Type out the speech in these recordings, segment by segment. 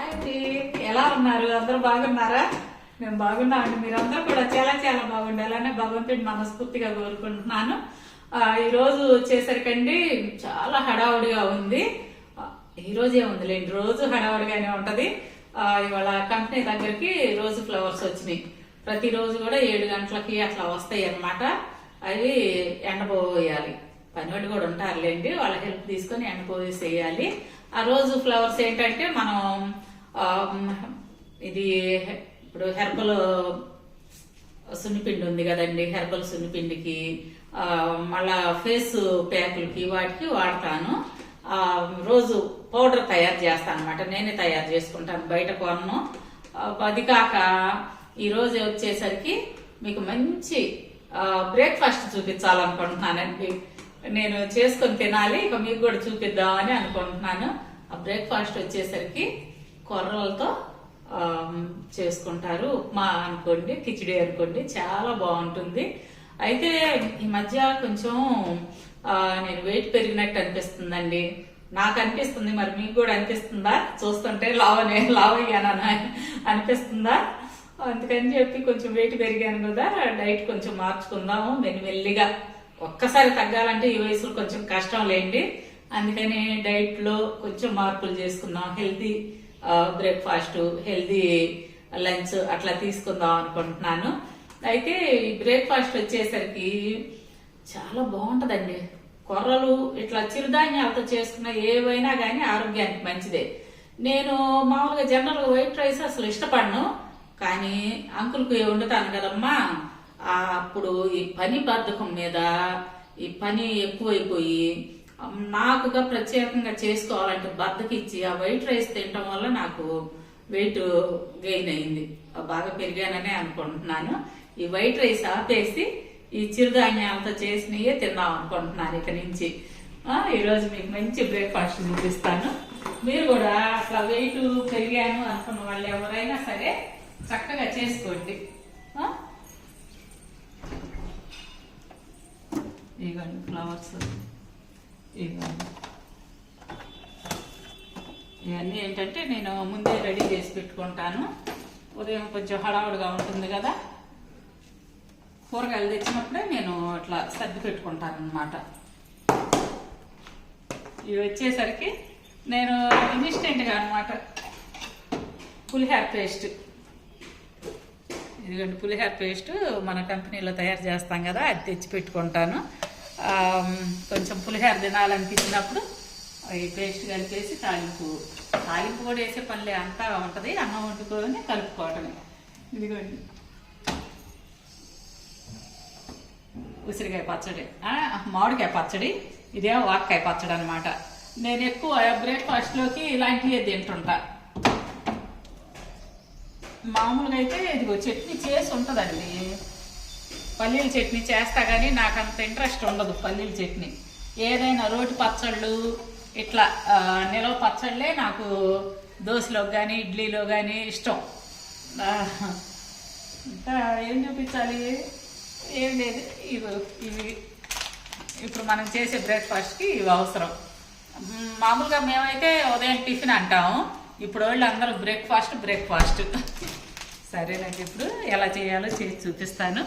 అండి ఎలా ఉన్నారు? అందరూ బాగున్నారా? మేము బాగున్నామండి మీరందరూ కూడా చాలా చాలా బాగుండాలని భగవంతుడిని మనస్ఫూర్తిగా కోరుకుంటున్నాను. ఈరోజు ఈ రోజు వచ్చేసరికండి చాలా హడావుడిగా ఉంది. ఆ, ఉందిలేండి. రోజు హడావుడిగానే ఉంటది. ఇవాళ కంపెనీ దగ్గరికి రోజు ఫ్లవర్స్ వచ్చినాయి. ప్రతిరోజు కూడా ఏడు గంటలకి అట్లా వస్తాయి అన్నమాట. అవి ఎండపోయాలి. పనివాడు కూడా ఉంటారులేండి. వాళ్ళ హెల్ప్ తీసుకొని ఎండపోసేయాలి ఆ రోజు ఫ్లవర్స్ ఏంటంటే మనం ఇది ఇప్పుడు హెర్బల్ సున్నిపిండి ఉంది కదండి. హెర్బల్ సున్నిపిండికి మళ్ళా ఫేస్ ప్యాకులకి వాటికి వాడతాను. రోజు పౌడర్ తయారు చేస్తాను అనమాట నేనే తయారు చేసుకుంటాను. బయట కొనను. అది కాక ఈరోజు వచ్చేసరికి మీకు మంచి బ్రేక్ఫాస్ట్ చూపించాలనుకుంటున్నానండి. నేను చేసుకొని తినాలి. ఇక మీకు కూడా చూపిద్దామని అనుకుంటున్నాను. ఆ బ్రేక్ఫాస్ట్ వచ్చేసరికి కొర్రలతో చేసుకుంటారు. ఉప్మా అనుకోండి కిచిడి అనుకోండి చాలా బాగుంటుంది. అయితే ఈ మధ్య కొంచెం నేను వెయిట్ పెరిగినట్టు అనిపిస్తుందండి. నాకు అనిపిస్తుంది మరి మీకు కూడా అనిపిస్తుందా? చూస్తుంటే లావనే లావయ్యానా అనిపిస్తుందా? అందుకని చెప్పి కొంచెం వెయిట్ పెరిగాను కదా డైట్ కొంచెం మార్చుకుందాము మెల్లిమెల్లిగా. ఒక్కసారి తగ్గాలంటే ఈ వయసులో కొంచెం కష్టం లేండి. అందుకని డైట్లో కొంచెం మార్పులు చేసుకుందాం హెల్తీ బ్రేక్ఫాస్ట్ హెల్దీ లంచ్ అట్లా తీసుకుందాం అనుకుంటున్నాను. అయితే ఈ బ్రేక్ఫాస్ట్ వచ్చేసరికి చాలా బాగుంటదండి. కొర్రలు ఇట్లా చిరుధాన్యాలతో చేసుకున్న ఏవైనా కానీ ఆరోగ్యానికి మంచిదే. నేను మామూలుగా జనరల్ వైట్ రైస్ అసలు ఇష్టపడను. కానీ అంకుల్కి వండుతాను కదమ్మా? అప్పుడు ఈ పని బద్ధకం మీద ఈ పని ఎక్కువైపోయి నాకుగా ప్రత్యేకంగా చేసుకోవాలంటే బద్దకిచ్చి ఆ వైట్ రైస్ తినటం వల్ల నాకు వెయిట్ గెయిన్ అయింది. బాగా పెరిగాననే అనుకుంటున్నాను. ఈ వైట్ రైస్ ఆపేసి ఈ చిరుధాన్యాలతో చేసినవే తిందాం అనుకుంటున్నాను ఇక నుంచి. ఈరోజు మీకు మంచి బ్రేక్ఫాస్ట్ చూపిస్తాను. మీరు కూడా అట్లా వెయిట్ పెరిగాను అనుకున్న వాళ్ళు ఎవరైనా సరే చక్కగా చేసుకోండి. ఆ? ఫ్లవర్స్ ఇవన్నీ. ఏంటంటే నేను ముందే రెడీ చేసి పెట్టుకుంటాను. ఉదయం కొంచెం హడావుడిగా ఉంటుంది కదా. కూరగాయలు తెచ్చినప్పుడే నేను అట్లా సర్ది పెట్టుకుంటాను అనమాట ఇవి వచ్చేసరికి నేను ఇన్స్టెంట్గా అనమాట పులిహార పేస్ట్. ఇదిగోండి పులిహార పేస్ట్ మన కంపెనీలో తయారు చేస్తాం కదా అది తెచ్చి పెట్టుకుంటాను. కొంచెం పులిహోర తినాలనిపించినప్పుడు ఈ పేస్ట్ కలిపేసి తాలింపు. తాలింపు కూడా వేసే పనిలే అంతా ఉంటుంది. అన్నం వండుకొని కలుపుకోవటమే. ఇదిగోండి. ఉసిరికాయ పచ్చడి. మామిడికాయ పచ్చడి. ఇదే వాక్కాయ పచ్చడి అనమాట నేను ఎక్కువ బ్రేక్ఫాస్ట్లోకి ఇలాంటివే తింటుంటా. మామూలుగా అయితే ఇదిగో చట్నీ చేసి ఉంటుందండి. పల్లీల చట్నీ చేస్తా కానీ నాకు అంత ఇంట్రెస్ట్ ఉండదు పల్లీల చట్నీ. ఏదైనా రోటి పచ్చళ్ళు ఇట్లా నిలవ పచ్చళ్ళే నాకు దోశలో కానీ ఇడ్లీలో కానీ ఇష్టం. ఇంకా ఏం చూపించాలి? ఏం లేదు. ఇవి ఇవి. ఇప్పుడు మనం చేసే బ్రేక్ఫాస్ట్కి ఇవి అవసరం. మామూలుగా మేమైతే ఉదయం టిఫిన్ అంటాము. ఇప్పుడు వాళ్ళు అందరూ బ్రేక్ఫాస్ట్ బ్రేక్ఫాస్ట్. సరేనండి ఇప్పుడు ఎలా చేయాలో చేసి చూపిస్తాను.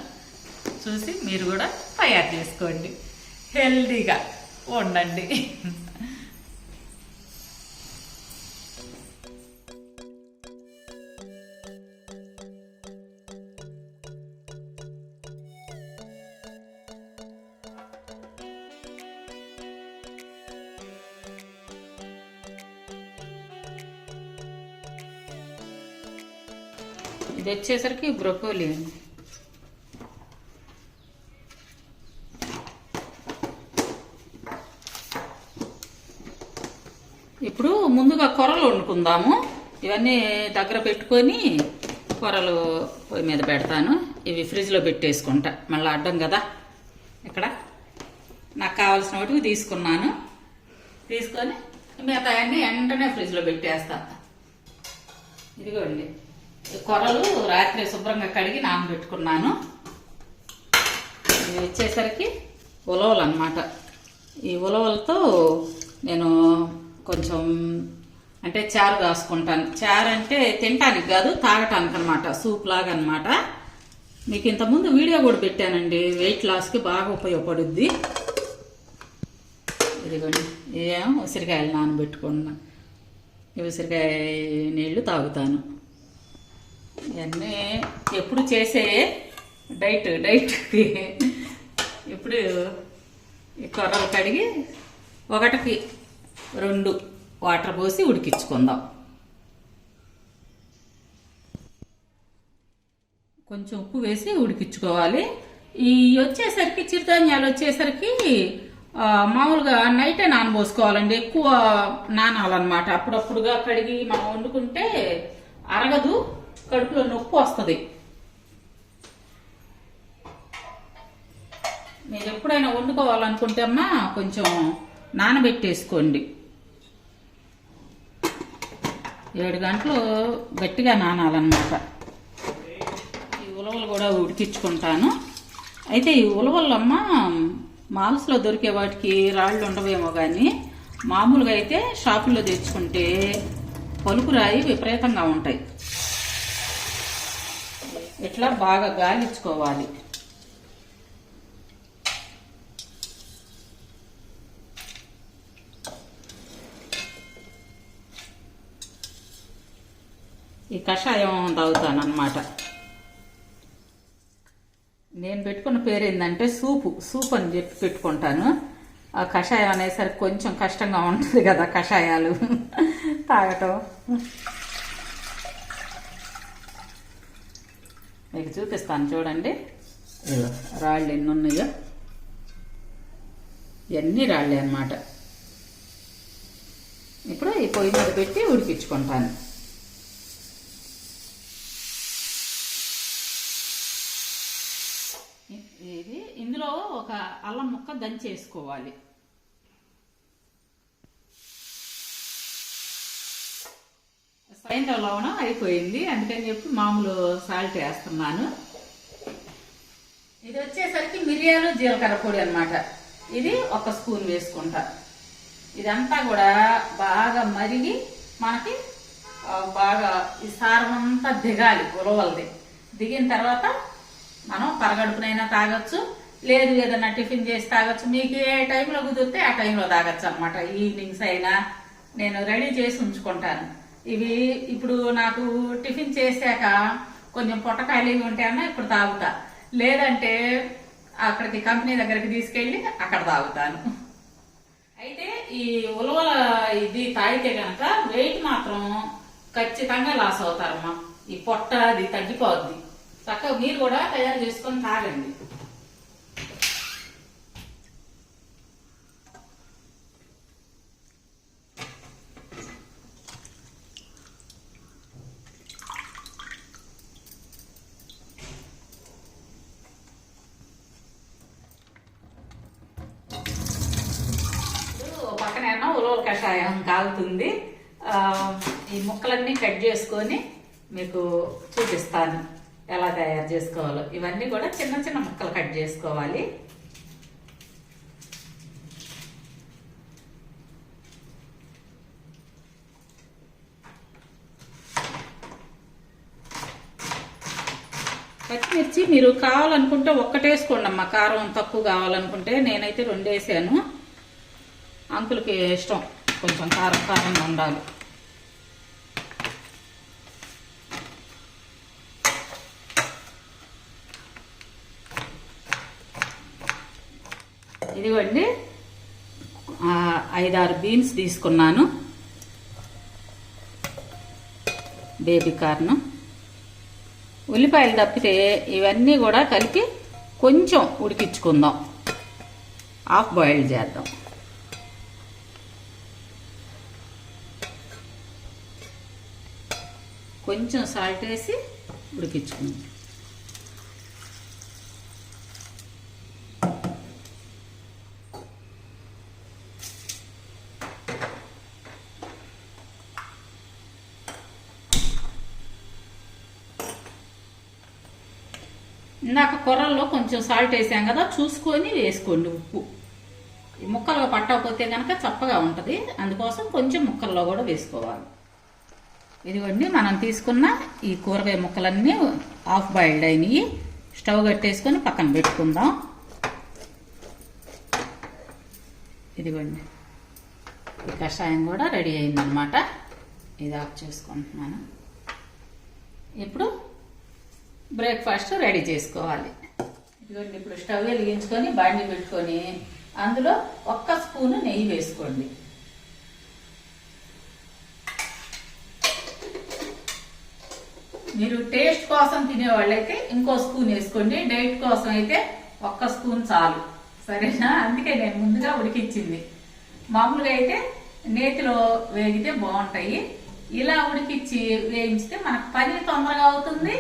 చూసి మీరు కూడా తయారు చేసుకోండి. హెల్దీగా వండండి ఇది వచ్చేసరికి బ్రొకోలీ అండి ఇప్పుడు ముందుగా కొరలు వండుకుందాము. ఇవన్నీ దగ్గర పెట్టుకొని కొరలు పొయ్యి మీద పెడతాను. ఇవి ఫ్రిడ్జ్లో పెట్టేసుకుంటా. మళ్ళీ అడ్డం కదా? ఇక్కడ. నాకు కావాల్సిన వాటివి తీసుకున్నాను. తీసుకొని మిగతా అన్ని వెంటనే ఫ్రిడ్జ్లో పెట్టేస్తా. ఇదిగోండి. కొరలు రాత్రి శుభ్రంగా కడిగి నానబెట్టుకున్నాను. ఇవి వచ్చేసరికి ఉలవలు అన్నమాట. ఈ ఉలవలతో నేను కొంచెం అంటే చారు కాసుకుంటాను. చారు అంటే తినటానికి కాదు తాగటానికి అనమాట సూప్ లాగా అనమాట మీకు ఇంతకుముందు వీడియో కూడా పెట్టానండి. వెయిట్ లాస్కి బాగా ఉపయోగపడుద్ది. ఇదిగోండి. ఏం ఉసిరికాయలు నానబెట్టుకున్నా. ఉసిరికాయ నీళ్ళు తాగుతాను. ఇవన్నీ ఎప్పుడు చేసే డైట్ డైట్కి ఇప్పుడు కొర్రలు కడిగి ఒకటికి రెండు వాటర్ పోసి ఉడికించుకుందాం. కొంచెం ఉప్పు వేసి ఉడికించుకోవాలి. ఈ వచ్చేసరికి చిరుధాన్యాలు వచ్చేసరికి మామూలుగా నైటే నానబోసుకోవాలండి. ఎక్కువ నానాలన్నమాట. అప్పుడప్పుడుగా కడిగి మనం వండుకుంటే అరగదు. కడుపులో నొప్పి వస్తుంది. మీరు ఎప్పుడైనా వండుకోవాలనుకుంటే అమ్మా కొంచెం నానబెట్టేసుకోండి. ఏడు గంటలు గట్టిగా నానాలన్నమాట. ఈ ఉలవలు కూడా ఉడికించుకుంటాను. అయితే ఈ ఉలవలమ్మ మాల్స్లో దొరికే వాటికి రాళ్ళు ఉండవేమో కానీ మామూలుగా అయితే షాపుల్లో తెచ్చుకుంటే పలుకురాయి విపరీతంగా ఉంటాయి. ఇట్లా బాగా గాలించుకోవాలి. ఈ కషాయం తాగుతాను అనమాట నేను పెట్టుకున్న పేరు ఏంటంటే సూపు సూప్ అని చెప్పి పెట్టుకుంటాను. ఆ కషాయం అనేసరికి కొంచెం కష్టంగా ఉంటుంది కదా కషాయాలు. తాగటం. మీకు చూపిస్తాను చూడండి. రాళ్ళు ఎన్ని ఉన్నాయో ఇవన్నీ రాళ్ళే అన్నమాట. ఇప్పుడు ఈ పొయ్యి మీద పెట్టి ఉడికించుకుంటాను ఇది ఇందులో ఒక అల్లం ముక్క దంచేసుకోవాలి. సాయంత్రం లవణం అయిపోయింది. అందుకని చెప్పి మామూలు సాల్ట్ వేస్తున్నాను. ఇది వచ్చేసరికి మిరియాలు జీలకర్ర పొడి అనమాట ఇది ఒక స్పూన్ వేసుకుంటా. ఇదంతా కూడా బాగా మరిగి మనకి బాగా ఈ సారం అంతా దిగాలి ఉలవలది. దిగిన తర్వాత మనం పరగడుపునైనా తాగొచ్చు. లేదు ఏదన్నా టిఫిన్ చేసి తాగొచ్చు. మీకు ఏ టైంలో కుదిరితే ఆ టైంలో తాగొచ్చు అనమాట ఈవినింగ్స్ అయినా నేను రెడీ చేసి ఉంచుకుంటాను. ఇవి ఇప్పుడు నాకు టిఫిన్ చేశాక కొంచెం పొట్ట ఖాళీగా అన్నా ఇప్పుడు తాగుతా. లేదంటే అక్కడికి కంపెనీ దగ్గరికి తీసుకెళ్ళి అక్కడ తాగుతాను. అయితే ఈ ఉలవల ఇది తాగితే కనుక వెయిట్ మాత్రం ఖచ్చితంగా లాస్ అవుతారమ్మా. ఈ పొట్ట అది తగ్గిపోద్ది. చక్కగా మీరు కూడా తయారు చేసుకొని తాగండి ఇప్పుడు ఓ పక్కనేమో ఉలవల కషాయం కాలుతుంది ఆ, ఈ ముక్కలన్నీ కట్ చేసుకొని మీకు చూపిస్తాను ఎలా తయారు చేసుకోవాలో. ఇవన్నీ కూడా చిన్న చిన్న ముక్కలు కట్ చేసుకోవాలి. పచ్చిమిర్చి మీరు కావాలనుకుంటే ఒక్కటేసుకోండి అమ్మా. కారం తక్కువ కావాలనుకుంటే నేనైతే రెండు వేసాను. అంకులకి ఇష్టం. కొంచెం కారం కారంగా ఉండాలి ఇదిగోండి ఆ, ఐదారు బీన్స్ తీసుకున్నాను. Baby corn. ఉల్లిపాయలు తప్పితే ఇవన్నీ కూడా కలిపి కొంచెం ఉడికించుకుందాం. హాఫ్ బాయిల్ చేద్దాం. కొంచెం సాల్ట్ వేసి ఉడికించుకుందాం. ఇందాక కొర్రల్లో కొంచెం సాల్ట్ వేసాం కదా చూసుకొని వేసుకోండి ఉప్పు. ఈ ముక్కలుగా పట్టకపోతే కనుక చప్పగా ఉంటుంది. అందుకోసం కొంచెం ముక్కల్లో కూడా వేసుకోవాలి. ఇదిగోండి మనం తీసుకున్న ఈ కూరగాయ ముక్కలన్నీ హాఫ్ బాయిల్డ్ అయినాయి. స్టవ్ కట్టేసుకొని పక్కన పెట్టుకుందాం. ఇదిగోండి ఈ కషాయం కూడా రెడీ అయిందనమాట ఇది ఆఫ్ చేసుకుంటున్నాను. ఇప్పుడు బ్రేక్ఫాస్ట్ రెడీ చేసుకోవాలి. ఇదిగోండి ఇప్పుడు స్టవ్ వెలిగించుకొని బాండి పెట్టుకొని అందులో ఒక్క స్పూను నెయ్యి వేసుకోండి. మీరు టేస్ట్ కోసం తినేవాళ్ళైతే ఇంకో స్పూన్ వేసుకోండి. డైట్ కోసం అయితే ఒక్క స్పూన్ చాలు. సరేనా? అందుకే నేను ముందుగా ఉడికిచ్చింది. మామూలుగా అయితే నేతిలో వేగితే బాగుంటాయి. ఇలా ఉడికిచ్చి వేయించితే మనకు పని తొందరగా అవుతుంది.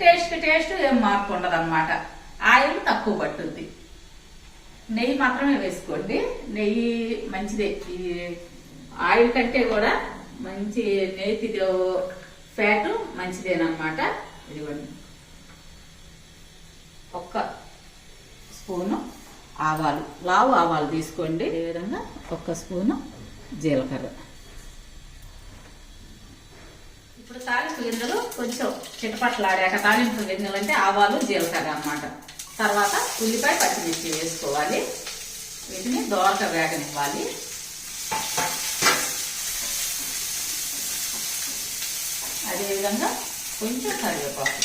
టేస్ట్ టేస్ట్ ఏం మార్పు ఉండదు అనమాట ఆయిల్ తక్కువ పట్టుద్ది. నెయ్యి మాత్రమే వేసుకోండి. నెయ్యి మంచిదే. ఈ ఆయిల్ కంటే కూడా మంచి నెయ్యి ఫ్యాట్ మంచిదేనమాట ఇదిగోండి. ఒక్క స్పూను ఆవాలు. లావు ఆవాలు తీసుకోండి. అదేవిధంగా ఒక్క స్పూను జీలకర్ర. ఇప్పుడు తాలింపు గింజలు కొంచెం చిటపట్లాడాక తాలింపు గింజలు అంటే ఆవాలు జీలకర్ర అనమాట తర్వాత ఉల్లిపాయ పచ్చిమిర్చి వేసుకోవాలి. వీటిని దోరక వేగనివ్వాలి. అదేవిధంగా కొంచెం కరివేపాకు.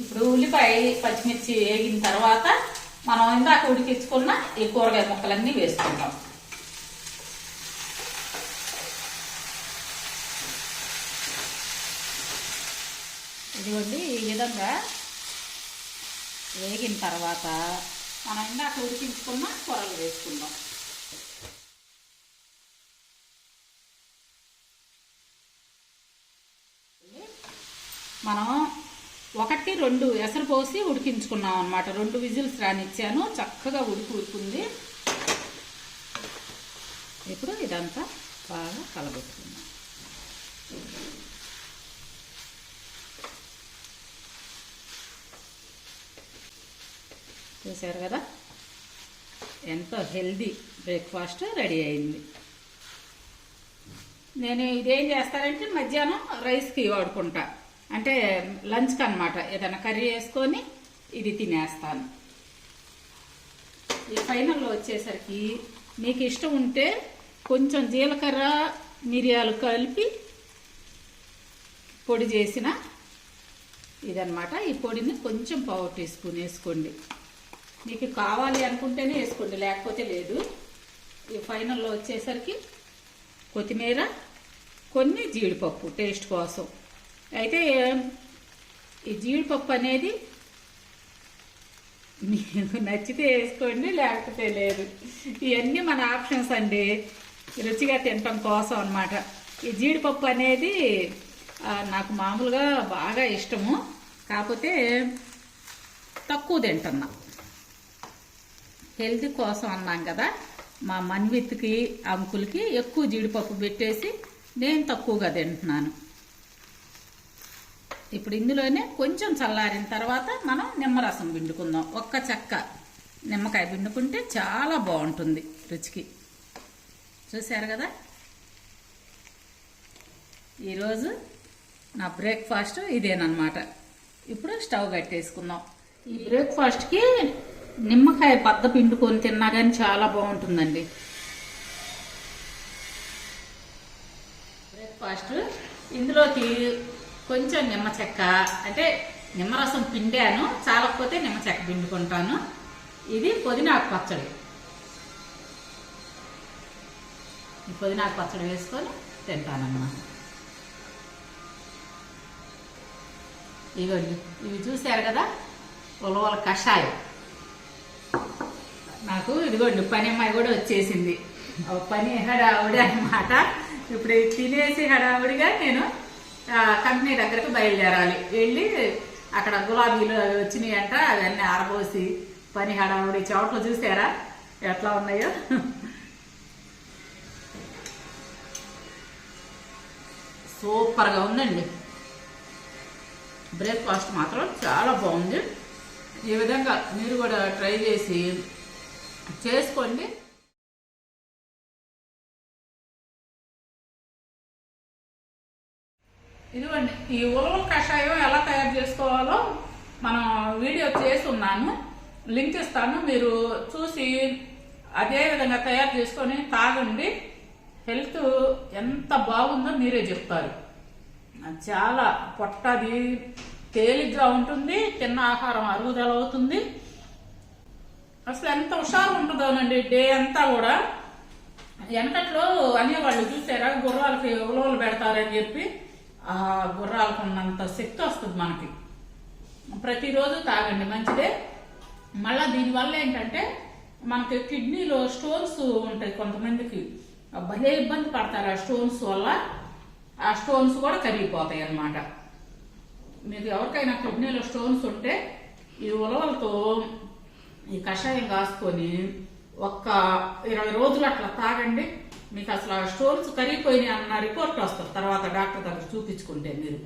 ఇప్పుడు ఉల్లిపాయ పచ్చిమిర్చి వేగిన తర్వాత మనం ఇందాక ఉడికించుకున్న ఈ కూరగాయ ముక్కలన్నీ వేసుకుంటాం ఇదిగోండి ఈ విధంగా వేగిన తర్వాత మనం ఇందాక ఉడికించుకున్న కూరలు వేసుకుందాం. మనం ఒకటి రెండు ఎసరు పోసి ఉడికించుకున్నాం అనమాట రెండు విజిల్స్ రానిచ్చాను. చక్కగా ఉడికి ఉడుకుంది. ఇప్పుడు ఇదంతా బాగా కలబెట్టుకుందాం. చూసారు కదా? ఎంతో హెల్దీ బ్రేక్ఫాస్ట్ రెడీ అయింది. నేను ఇదేం చేస్తానంటే మధ్యాహ్నం రైస్కి వాడుకుంటా. అంటే లంచ్కి అనమాట ఏదైనా కర్రీ వేసుకొని ఇది తినేస్తాను. ఈ ఫైనల్లో వచ్చేసరికి మీకు ఇష్టం ఉంటే కొంచెం జీలకర్ర మిరియాలు కలిపి పొడి చేసిన ఇదనమాట ఈ పొడిని కొంచెం పావు టీ స్పూన్ వేసుకోండి. మీకు కావాలి అనుకుంటేనే వేసుకోండి లేకపోతే లేదు. ఈ ఫైనల్లో వచ్చేసరికి కొత్తిమీర కొన్ని జీడిపప్పు టేస్ట్ కోసం. అయితే ఈ జీడిపప్పు అనేది మీకు నచ్చితే వేసుకోండి లేకపోతే లేదు. ఇవన్నీ మన ఆప్షన్స్ అండి. రుచిగా తినటం కోసం అన్నమాట. ఈ జీడిపప్పు అనేది నాకు మామూలుగా బాగా ఇష్టము. కాకపోతే తక్కువ తింటున్నా. హెల్తీ కోసం అన్నాం కదా. మా మన్విత్కి అంకుల్కి ఎక్కువ జీడిపప్పు పెట్టేసి నేను తక్కువగా తింటున్నాను. ఇప్పుడు ఇందులోనే కొంచెం చల్లారిన తర్వాత మనం నిమ్మరసం పిండుకుందాం. ఒక్క చెక్క నిమ్మకాయ పిండుకుంటే చాలా బాగుంటుంది రుచికి. చూశారు కదా? ఈరోజు నా బ్రేక్ఫాస్ట్ ఇదేనమాట ఇప్పుడు స్టవ్ కట్టేసుకుందాం. ఈ బ్రేక్ఫాస్ట్కి నిమ్మకాయ పద్ద పిండుకొని తిన్నా కానీ చాలా బాగుంటుందండి. బ్రేక్ఫాస్ట్ ఇందులోకి కొంచెం నిమ్మ చెక్క అంటే నిమ్మరసం పిండాను చాలకపోతే నిమ్మ చెక్క పిండుకుంటాను. ఇది పుదీనాకు పచ్చడి. పుదీనాకు పచ్చడి వేసుకొని తింటానన్నమాట. ఇవ్వండి ఇవి చూశారు కదా? ఉలవల కషాయం. నాకు ఇదిగోండి పని అమ్మాయి కూడా వచ్చేసింది. పని హడావుడి అనమాట ఇప్పుడు తినేసి హడావుడిగా నేను కంపెనీ దగ్గరకు బయలుదేరాలి. వెళ్ళి అక్కడ గులాబీలు అవి వచ్చినాయి అంట అవన్నీ ఆరబోసి పని హడావుడి చోట్లు చూసారా? ఎట్లా ఉన్నాయో? సూపర్గా ఉందండి. బ్రేక్ఫాస్ట్ మాత్రం చాలా బాగుంది. ఈ విధంగా మీరు కూడా ట్రై చేసి చేసుకోండి. ఇదిగోండి ఈ ఉలవల కషాయం ఎలా తయారు చేసుకోవాలో మనం వీడియో చేస్తున్నాను. లింక్ ఇస్తాను మీరు చూసి అదే విధంగా తయారు చేసుకొని తాగండి. హెల్త్ ఎంత బాగుందో మీరే చెప్తారు. చాలా పొట్టది తేలిగ్గా ఉంటుంది తిన్న ఆహారం అరుగుదల అవుతుంది. అసలు ఎంత హుషారు ఉంటుందోనండి డే అంతా కూడా. వెనకట్లో అనేవాళ్ళు చూసారా? గుర్రాలకి ఉలవలు పెడతారని చెప్పి ఆ గుర్రాలకు ఉన్నంత శక్తి వస్తుంది మనకి. ప్రతిరోజు తాగండి మంచిదే. మళ్ళీ దీనివల్ల ఏంటంటే మనకి కిడ్నీలో స్టోన్స్ ఉంటాయి కొంతమందికి. భలే ఇబ్బంది పడతారు ఆ స్టోన్స్ వల్ల. ఆ స్టోన్స్ కూడా కరిగిపోతాయి అన్నమాట. మీకు ఎవరికైనా కిడ్నీలో స్టోన్స్ ఉంటే ఈ ఉలవలతో ఈ కషాయం కాసుకొని ఒక్క ఇరవై రోజులు అట్లా తాగండి. మీకు అసలు ఆ స్టోన్స్ కరిగిపోయినాయి అన్న రిపోర్ట్ వస్తారు తర్వాత డాక్టర్ దగ్గర చూపించుకుంటే మీరు.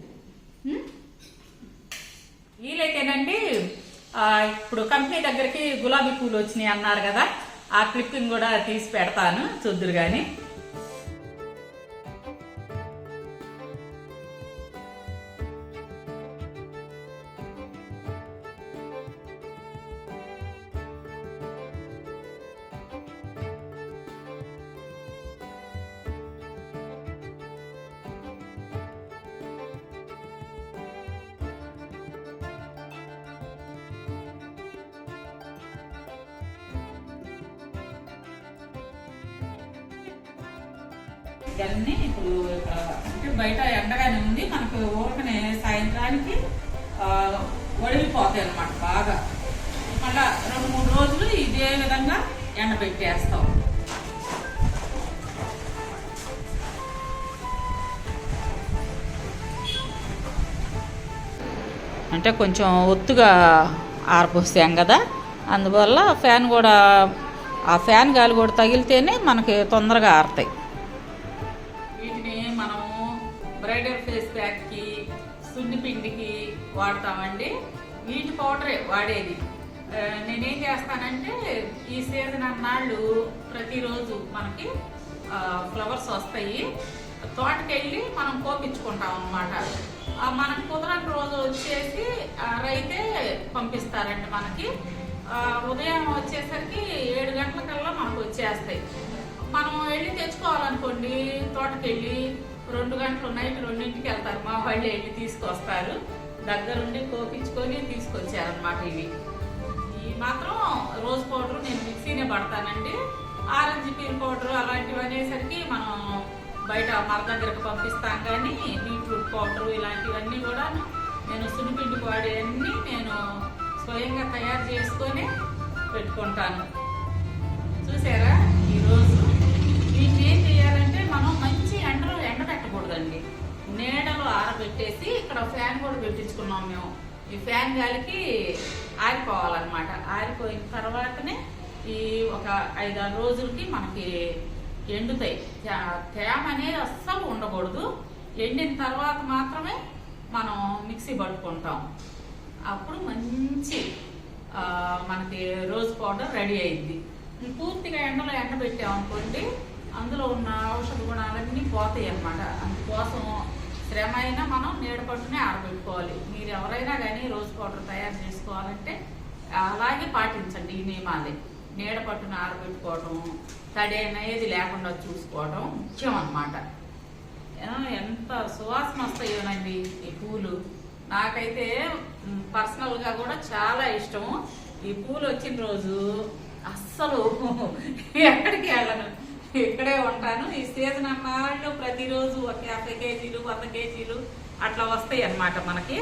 వీలైతేనండి ఇప్పుడు కంపెనీ దగ్గరికి గులాబీ పూలు వచ్చినాయి అన్నారు కదా ఆ క్లిప్పింగ్ కూడా తీసి పెడతాను చూద్దరు కానీ వడిలిపోతాయి అన్నమాట బాగా. మళ్ళా రెండు మూడు రోజులు ఇదే విధంగా ఎండబెట్టేస్తాం అంటే కొంచెం ఒత్తుగా ఆరపోసాం కదా అందువల్ల ఫ్యాన్ కూడా ఆ ఫ్యాన్ గాలి కూడా తగిలితేనే మనకి తొందరగా ఆరుతాయి. వీటిని మనము బ్రైడల్ ఫేస్ ప్యాక్కి సున్ని పిండికి వాడతామండి. వీటి పౌడరే వాడేది. నేనేం చేస్తానంటే ఈ సీజన్ అన్నాళ్ళు ప్రతిరోజు మనకి ఫ్లవర్స్ వస్తాయి. తోటకెళ్ళి మనం కోపించుకుంటాం అనమాట మనకు కుదరని రోజు వచ్చేసి రైతే పంపిస్తారండి మనకి. ఉదయం వచ్చేసరికి ఏడు గంటలకల్లా మనకు వచ్చేస్తాయి. మనం వెళ్ళి తెచ్చుకోవాలనుకోండి తోటకెళ్ళి రెండు గంటలు నైట్ రెండింటికి వెళ్తారు. మా వాళ్ళు వెళ్ళి తీసుకొస్తారు. దగ్గరుండి కోపించుకొని తీసుకొచ్చారనమాట ఇవి. ఈ మాత్రం రోజ్ పౌడర్ నేను మిక్సీనే పడతానండి. ఆరెంజ్ పీల్ పౌడర్ అలాంటివి అనేసరికి మనం బయట మర దగ్గరకు పంపిస్తాం కానీ బీట్రూట్ పౌడర్ ఇలాంటివన్నీ కూడా నేను సున్నిపిండి వాడేవన్నీ నేను స్వయంగా తయారు చేసుకొని పెట్టుకుంటాను. చూసారా? ఈరోజు దీన్ని ఏం చేయాలంటే మనం మంచి ఎండలో ఎండ పెట్టకూడదండి నీడలో ఆరబెట్టేసి ఇక్కడ ఫ్యాన్ కూడా పెట్టించుకున్నాం మేము. ఈ ఫ్యాన్ గాలికి ఆరిపోవాలన్నమాట. ఆరిపోయిన తర్వాతనే ఈ ఒక ఐదారు రోజులకి మనకి ఎండుతాయి. తేమ అనేది అస్సలు ఉండకూడదు. ఎండిన తర్వాత మాత్రమే మనం మిక్సీ పట్టుకుంటాం. అప్పుడు మంచి మనకి రోజ్ పౌడర్ రెడీ అయింది. పూర్తిగా ఎండలో ఎండబెట్టామనుకోండి అందులో ఉన్న ఔషధ గుణాలన్నీ పోతాయి అన్నమాట అందుకోసం శ్రమ అయినా మనం నీడపట్టునే ఆరబెట్టుకోవాలి. మీరు ఎవరైనా కానీ రోజ్ పౌడర్ తయారు చేసుకోవాలంటే అలాగే పాటించండి ఈ నియమాలే. నీడ పట్టున ఆరబెట్టుకోవడం తడి అనేది లేకుండా చూసుకోవడం ముఖ్యం అన్నమాట ఎంత సువాసన వస్తాయోనండి ఈ పూలు. నాకైతే పర్సనల్గా కూడా చాలా ఇష్టం ఈ పూలు వచ్చిన రోజు అస్సలు ఎక్కడికి వెళ్ళను. ఇక్కడే ఉంటాను. ఈ సీజన్ అన్నాళ్ళు ప్రతిరోజు ఒక యాభై కేజీలు వంద కేజీలు అట్లా వస్తాయి అన్నమాట మనకి.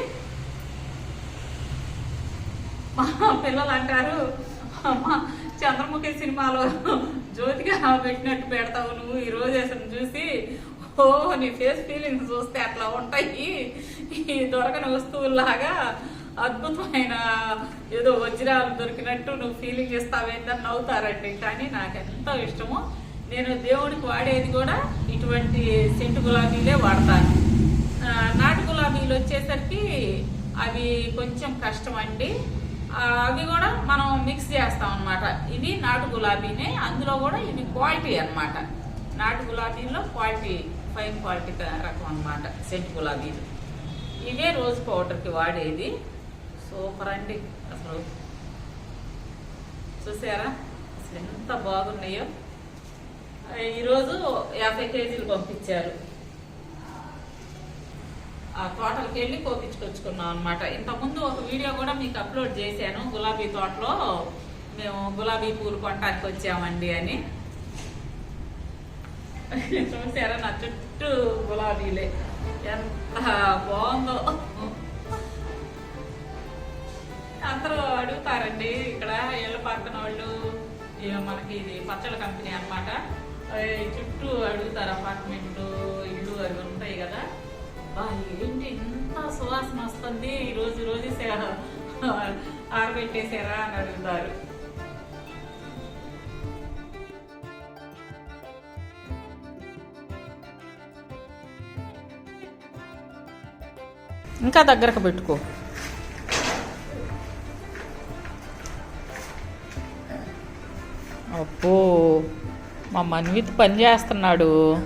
మా పిల్లలు అంటారు అమ్మా చంద్రముఖి సినిమాలో జ్యోతిగా పెట్టినట్టు పెడతావు నువ్వు. ఈ రోజు అసలు చూసి ఓ నీ ఫేస్ ఫీలింగ్స్ చూస్తే అట్లా ఉంటాయి. ఈ దొరకని వస్తువుల్లాగా అద్భుతమైన ఏదో వజ్రాలు దొరికినట్టు నువ్వు ఫీలింగ్ ఇస్తావేందని నవ్వుతారండి. కానీ నాకు ఎంతో ఇష్టము. నేను దేవుడికి వాడేది కూడా ఇటువంటి సెంటు గులాబీలే వాడతాను. నాటు గులాబీలు వచ్చేసరికి అవి కొంచెం కష్టం అండి. అవి కూడా మనం మిక్స్ చేస్తాం అన్నమాట. ఇది నాటు గులాబీనే అందులో కూడా ఇది క్వాలిటీ అన్నమాట. నాటు గులాబీలో క్వాలిటీ ఫైన్ క్వాలిటీ రకం అన్నమాట సెంట్ గులాబీలు. ఇవే రోజు పౌడర్కి వాడేది. సూపర్ అండి అసలు. చూసారా? అసలు ఎంత బాగున్నాయో. ఈరోజు యాభై కేజీలు పంపించారు. ఆ తోటలకి వెళ్ళి కోపించుకొచ్చుకున్నాం అనమాట ఇంతకుముందు ఒక వీడియో కూడా మీకు అప్లోడ్ చేశాను. గులాబీ తోటలో మేము గులాబీ పూలు కొనటానికి వచ్చామండి అని. చూసారా నా చుట్టూ గులాబీలే. ఎంత బాగుందో. అందరూ అడుగుతారండి ఇక్కడ ఇళ్ళ పక్కన వాళ్ళు మనకి ఇది పచ్చళ్ళ కంపెనీ అనమాట చుట్టూ అడుగుతారు అపార్ట్మెంట్ ఇల్లు అవి ఉంటాయి కదా. బా ఏంటి ఇంత సువాసన వస్తుంది? ఈ రోజు రోజు ఆరబెట్టేశారా ఆరబెట్టేసారా అని అడుగుతారు. ఇంకా దగ్గరకు పెట్టుకో. అబ్బో. మా మన్విత్ పని చేస్తున్నాడు.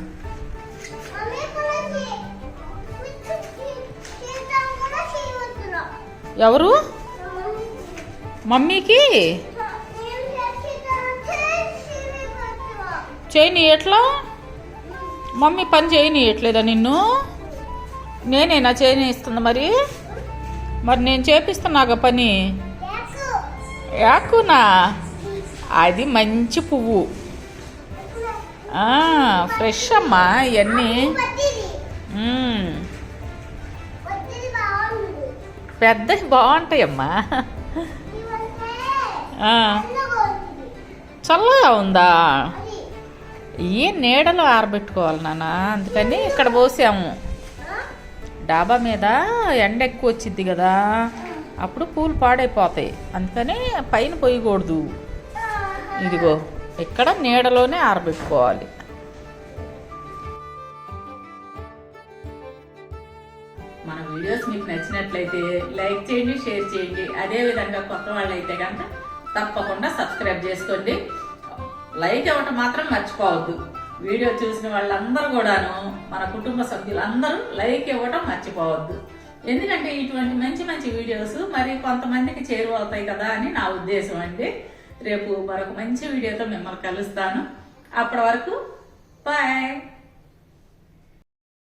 ఎవరు? మమ్మీకి. చేయని ఎట్లా మమ్మీ పని చేయనియట్లేదా నిన్ను? నేనేనా చేయనిస్తుంది మరి? మరి నేను చేపిస్తున్నాగా పని? యాకు. యాకునా? అది మంచి పువ్వు. ఫ్రెష్ అమ్మా ఇవన్నీ పెద్దవి బాగుంటాయమ్మా. చల్లగా ఉందా? అది. ఏ నీడలో ఆరబెట్టుకోవాలి నాన్న అందుకని ఇక్కడ పోసాము. డాబా మీద ఎండ ఎక్కువ వచ్చింది కదా అప్పుడు పూలు పాడైపోతాయి. అందుకని పైన పోయకూడదు. ఇదిగో. ఇక్కడ నీడలోనే ఆరబెట్టుకోవాలి. మన వీడియోస్ మీకు నచ్చినట్లయితే లైక్ చేయండి షేర్ చేయండి. అదే విధంగా కొత్త వాళ్ళు అయితే కనుక తప్పకుండా సబ్స్క్రైబ్ చేసుకోండి. లైక్ ఇవ్వటం మాత్రం మర్చిపోవద్దు. వీడియో చూసిన వాళ్ళందరూ కూడాను మన కుటుంబ సభ్యులందరూ లైక్ ఇవ్వటం మర్చిపోవద్దు. ఎందుకంటే ఇటువంటి మంచి మంచి వీడియోస్ మరి కొంతమందికి చేరువవుతాయి కదా అని నా ఉద్దేశం అండి. రేపు మరొక మంచి వీడియోతో మిమ్మల్ని కలుస్తాను. అప్పటి వరకు బాయ్